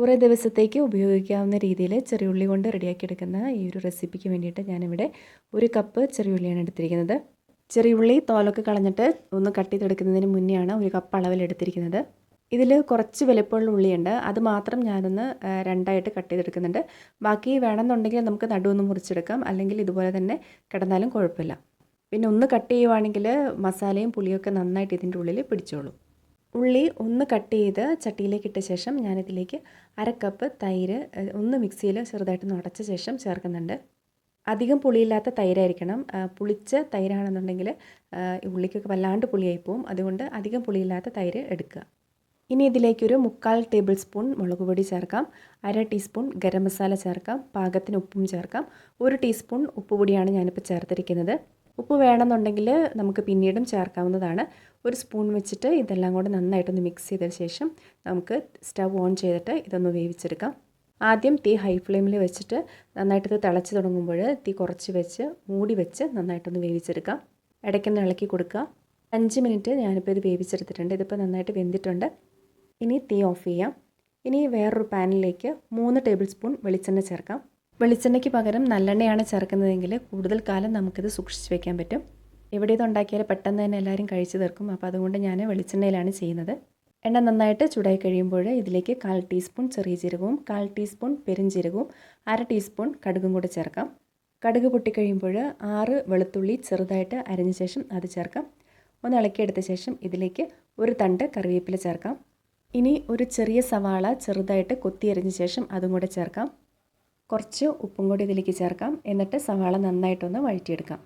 കുറേ ദിവസത്തേക്ക് ഉപയോഗിക്കാവുന്ന രീതിയിൽ ചെറിയുള്ളി കൊണ്ട് റെഡിയാക്കി എടുക്കുന്ന ഈ ഒരു റെസിപ്പിക്ക് വേണ്ടിയിട്ട് ഞാനിവിടെ ഒരു കപ്പ് ചെറിയുള്ളിയാണ് എടുത്തിരിക്കുന്നത്. ചെറിയുള്ളി തോലൊക്കെ കളഞ്ഞിട്ട് ഒന്ന് കട്ട് ചെയ്തെടുക്കുന്നതിന് മുന്നെയാണ് ഒരു കപ്പ് അളവിൽ എടുത്തിരിക്കുന്നത്. ഇതിൽ കുറച്ച് വിലപ്പുള്ള ഉള്ളിയുണ്ട്. അത് മാത്രം ഞാനൊന്ന് രണ്ടായിട്ട് കട്ട് ചെയ്തെടുക്കുന്നുണ്ട്. ബാക്കി വേണമെന്നുണ്ടെങ്കിൽ നമുക്ക് നടുവൊന്ന് മുറിച്ചെടുക്കാം. അല്ലെങ്കിൽ ഇതുപോലെ തന്നെ കിടന്നാലും കുഴപ്പമില്ല. പിന്നെ ഒന്ന് കട്ട് ചെയ്യുവാണെങ്കിൽ മസാലയും പുളിയൊക്കെ നന്നായിട്ട് ഇതിന്റെ ഉള്ളിൽ പിടിച്ചോളും. ഉള്ളി ഒന്ന് കട്ട് ചെയ്ത് ചട്ടിയിലേക്ക് ഇട്ട ശേഷം ഞാനിതിലേക്ക് അര കപ്പ് തൈര് ഒന്ന് മിക്സിയിൽ ചെറുതായിട്ട് ഉടച്ച ശേഷം ചേർക്കുന്നുണ്ട്. അധികം പുളിയില്ലാത്ത തൈരായിരിക്കണം. പുളിച്ച തൈരാണെന്നുണ്ടെങ്കിൽ ഉള്ളിക്കൊക്കെ വല്ലാണ്ട് പുളിയായി പോവും അതുകൊണ്ട് അധികം പുളിയില്ലാത്ത തൈര് എടുക്കുക. ഇനി ഇതിലേക്കൊരു മുക്കാൽ ടേബിൾ സ്പൂൺ മുളക് പൊടി ചേർക്കാം. അര ടീസ്പൂൺ ഗരം മസാല ചേർക്കാം. പാകത്തിന് ഉപ്പും ചേർക്കാം. ഒരു ടീസ്പൂൺ ഉപ്പ് പൊടിയാണ് ഞാനിപ്പോൾ ചേർത്തിരിക്കുന്നത്. ഉപ്പ് വേണമെന്നുണ്ടെങ്കിൽ നമുക്ക് പിന്നീടും ചേർക്കാവുന്നതാണ്. ഒരു സ്പൂൺ വെച്ചിട്ട് ഇതെല്ലാം കൂടെ നന്നായിട്ടൊന്ന് മിക്സ് ചെയ്തതിന് ശേഷം നമുക്ക് സ്റ്റവ് ഓൺ ചെയ്തിട്ട് ഇതൊന്ന് വേവിച്ചെടുക്കാം. ആദ്യം തീ ഹൈ ഫ്ലെയിമിൽ വെച്ചിട്ട് നന്നായിട്ടത് തിളച്ച് തുടങ്ങുമ്പോൾ തീ കുറച്ച് വെച്ച് മൂടി വെച്ച് നന്നായിട്ടൊന്ന് വേവിച്ചെടുക്കാം. ഇടയ്ക്കൊന്ന് ഇളക്കി കൊടുക്കുക അഞ്ച് മിനിറ്റ് ഞാനിപ്പോൾ ഇത് വേവിച്ചെടുത്തിട്ടുണ്ട്. ഇതിപ്പോൾ നന്നായിട്ട് വെന്തിട്ടുണ്ട്. ഇനി തീ ഓഫ് ചെയ്യാം. ഇനി വേറൊരു പാനിലേക്ക് മൂന്ന് ടേബിൾ സ്പൂൺ വെളിച്ചെണ്ണ ചേർക്കാം. വെളിച്ചെണ്ണയ്ക്ക് പകരം നല്ലെണ്ണയാണ് ചേർക്കുന്നതെങ്കിൽ കൂടുതൽ കാലം നമുക്കിത് സൂക്ഷിച്ച് വെക്കാൻ പറ്റും. എവിടെ ഇത് ഉണ്ടാക്കിയാൽ പെട്ടെന്ന് തന്നെ എല്ലാവരും കഴിച്ചു തീർക്കും. അപ്പോൾ അതുകൊണ്ട് ഞാൻ വെളിച്ചെണ്ണയിലാണ് ചെയ്യുന്നത്. എണ്ണ നന്നായിട്ട് ചൂടായി കഴിയുമ്പോൾ ഇതിലേക്ക് കാൽ ടീസ്പൂൺ ചെറിയ ജീരകവും കാൽ ടീസ്പൂൺ പെരുംജീരകവും അര ടീസ്പൂൺ കടുകും കൂടെ ചേർക്കാം. കടുക് പൊട്ടിക്കഴിയുമ്പോൾ ആറ് വെളുത്തുള്ളി ചെറുതായിട്ട് അരിഞ്ഞ ശേഷം അത് ചേർക്കാം. ഒന്ന് ഇളക്കിയെടുത്ത ശേഷം ഇതിലേക്ക് ഒരു തണ്ട് കറിവേപ്പില ചേർക്കാം. ഇനി ഒരു ചെറിയ സവാള ചെറുതായിട്ട് കൊത്തി അരിഞ്ഞ ശേഷം അതും കൂടെ ചേർക്കാം. കുറച്ച് ഉപ്പും കൂടി ഇതിലേക്ക് ചേർക്കാം. എന്നിട്ട് സവാള നന്നായിട്ടൊന്ന് വഴറ്റിയെടുക്കാം.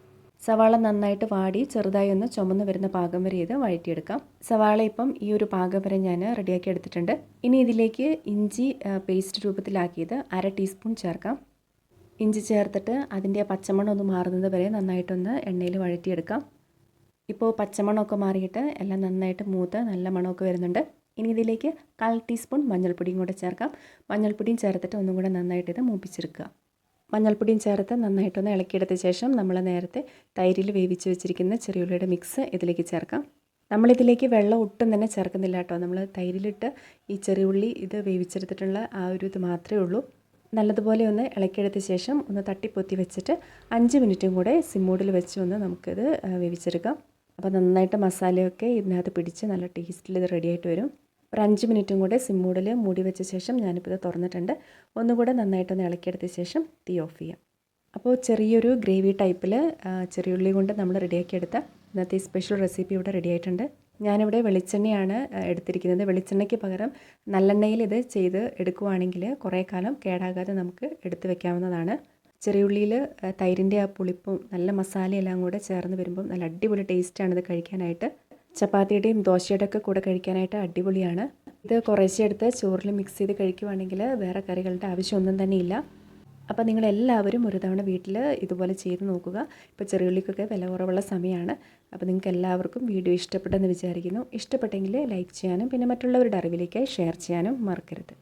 സവാള നന്നായിട്ട് വാടി ചെറുതായി ഒന്ന് ചുമന്ന് വരുന്ന പാകം വരെ ഇത് വഴറ്റിയെടുക്കാം. സവാള ഇപ്പം ഈ ഒരു പാകം വരെ ഞാൻ റെഡിയാക്കി എടുത്തിട്ടുണ്ട്. ഇനി ഇതിലേക്ക് ഇഞ്ചി പേസ്റ്റ് രൂപത്തിലാക്കിയത് അര ടീസ്പൂൺ ചേർക്കാം. ഇഞ്ചി ചേർത്തിട്ട് അതിന്റെ പച്ചമണം ഒന്ന് മാറുന്നത് വരെ നന്നായിട്ടൊന്ന് എണ്ണയിൽ വഴറ്റിയെടുക്കാം. ഇപ്പോൾ പച്ചമണമൊക്കെ മാറിയിട്ട് എല്ലാം നന്നായിട്ട് മൂത്ത് നല്ല മണമൊക്കെ വരുന്നുണ്ട്. ഇനി ഇതിലേക്ക് കാൽ ടീസ്പൂൺ മഞ്ഞൾപ്പൊടിയും കൂടെ ചേർക്കാം. മഞ്ഞൾപ്പൊടിയും ചേർത്തിട്ട് ഒന്നും കൂടെ നന്നായിട്ട് ഇത് മൂപ്പിച്ചെടുക്കുക. മഞ്ഞൾപ്പൊടിയും ചേർത്ത് നന്നായിട്ടൊന്ന് ഇളക്കിയെടുത്ത ശേഷം നമ്മൾ നേരത്തെ തൈരിൽ വേവിച്ച് വെച്ചിരിക്കുന്ന ചെറിയുള്ളിയുടെ മിക്സ് ഇതിലേക്ക് ചേർക്കാം. നമ്മളിതിലേക്ക് വെള്ളം ഒട്ടും തന്നെ ചേർക്കുന്നില്ല കേട്ടോ. നമ്മൾ തൈരിലിട്ട് ഈ ചെറിയുള്ളി ഇത് വേവിച്ചെടുത്തിട്ടുള്ള ആ ഒരു ഇത് മാത്രമേ ഉള്ളൂ. നല്ലതുപോലെ ഒന്ന് ഇളക്കിയെടുത്ത ശേഷം ഒന്ന് തട്ടിപ്പൊത്തി വെച്ചിട്ട് അഞ്ച് മിനിറ്റും കൂടെ സിമ്മോഡിൽ വെച്ച് ഒന്ന് നമുക്കിത് വേവിച്ചെടുക്കാം. അപ്പോൾ നന്നായിട്ട് മസാലയൊക്കെ ഇതിനകത്ത് പിടിച്ച് നല്ല ടേസ്റ്റിൽ ഇത് റെഡിയായിട്ട് വരും. ഒരു അഞ്ച് മിനിറ്റും കൂടെ സിമ്മൂടിൽ മൂടി വെച്ച ശേഷം ഞാനിപ്പോൾ ഇത് തുറന്നിട്ടുണ്ട്. ഒന്നുകൂടെ നന്നായിട്ടൊന്ന് ഇളക്കിയെടുത്ത ശേഷം തീ ഓഫ് ചെയ്യാം. അപ്പോൾ ചെറിയൊരു ഗ്രേവി ടൈപ്പിൽ ചെറിയുള്ളി കൊണ്ട് നമ്മൾ റെഡിയാക്കിയെടുത്ത ഇന്നത്തെ സ്പെഷ്യൽ റെസിപ്പി ഇവിടെ റെഡി ആയിട്ടുണ്ട്. ഞാനിവിടെ വെളിച്ചെണ്ണയാണ് എടുത്തിരിക്കുന്നത്. വെളിച്ചെണ്ണയ്ക്ക് പകരം നല്ലെണ്ണയിൽ ഇത് ചെയ്ത് എടുക്കുവാണെങ്കിൽ കുറേ കാലം കേടാകാതെ നമുക്ക് എടുത്തു വെക്കാവുന്നതാണ്. ചെറിയുള്ളിയിൽ തൈരിന്റെ ആ പുളിപ്പും നല്ല മസാലയെല്ലാം കൂടെ ചേർന്ന് വരുമ്പം നല്ല അടിപൊളി ടേസ്റ്റാണ് ഇത് കഴിക്കാനായിട്ട്. ചപ്പാത്തിയുടെയും ദോശയുടെ ഒക്കെ കൂടെ കഴിക്കാനായിട്ട് അടിപൊളിയാണ്. ഇത് കുറേശ്ശെ എടുത്ത് ചോറിൽ മിക്സ് ചെയ്ത് കഴിക്കുവാണെങ്കിൽ വേറെ കറികളുടെ ആവശ്യമൊന്നും തന്നെ ഇല്ല. അപ്പോൾ നിങ്ങളെല്ലാവരും ഒരു തവണ വീട്ടിൽ ഇതുപോലെ ചെയ്ത് നോക്കുക. ഇപ്പോൾ ചെറിയുള്ളിക്കൊക്കെ വില കുറവുള്ള സമയമാണ് അപ്പോൾ നിങ്ങൾക്ക് എല്ലാവർക്കും വീഡിയോ ഇഷ്ടപ്പെട്ടെന്ന് വിചാരിക്കുന്നു. ഇഷ്ടപ്പെട്ടെങ്കിൽ ലൈക്ക് ചെയ്യാനും പിന്നെ മറ്റുള്ളവരുടെ അറിവിലേക്കായി ഷെയർ ചെയ്യാനും മറക്കരുത്.